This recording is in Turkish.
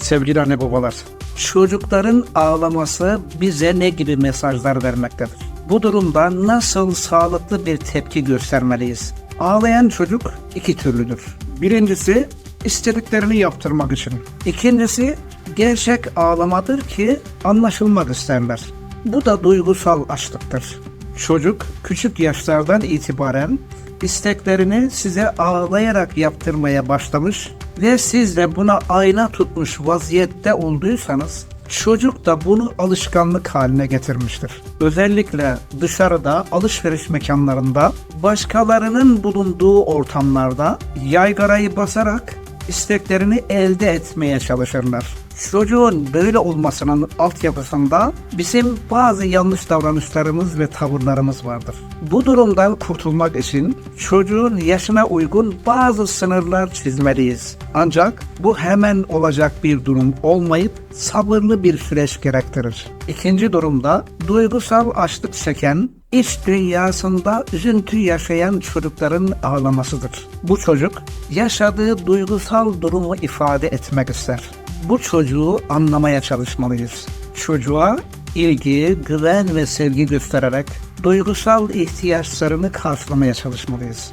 Sevgili anne babalar, çocukların ağlaması bize ne gibi mesajlar vermektedir? Bu durumda nasıl sağlıklı bir tepki göstermeliyiz? Ağlayan çocuk iki türlüdür. Birincisi istediklerini yaptırmak için. İkincisi gerçek ağlamadır ki anlaşılmak isterler. Bu da duygusal açlıktır. Çocuk küçük yaşlardan itibaren isteklerini size ağlayarak yaptırmaya başlamış ve siz de buna ayna tutmuş vaziyette olduysanız çocuk da bunu alışkanlık haline getirmiştir. Özellikle dışarıda alışveriş mekanlarında başkalarının bulunduğu ortamlarda yaygarayı basarak isteklerini elde etmeye çalışırlar. Çocuğun böyle olmasının altyapısında bizim bazı yanlış davranışlarımız ve tavırlarımız vardır. Bu durumdan kurtulmak için çocuğun yaşına uygun bazı sınırlar çizmeliyiz. Ancak bu hemen olacak bir durum olmayıp sabırlı bir süreç gerektirir. İkinci durumda duygusal açlık çeken iç dünyasında üzüntü yaşayan çocukların ağlamasıdır. Bu çocuk yaşadığı duygusal durumu ifade etmek ister. Bu çocuğu anlamaya çalışmalıyız. Çocuğa ilgi, güven ve sevgi göstererek duygusal ihtiyaçlarını karşılamaya çalışmalıyız.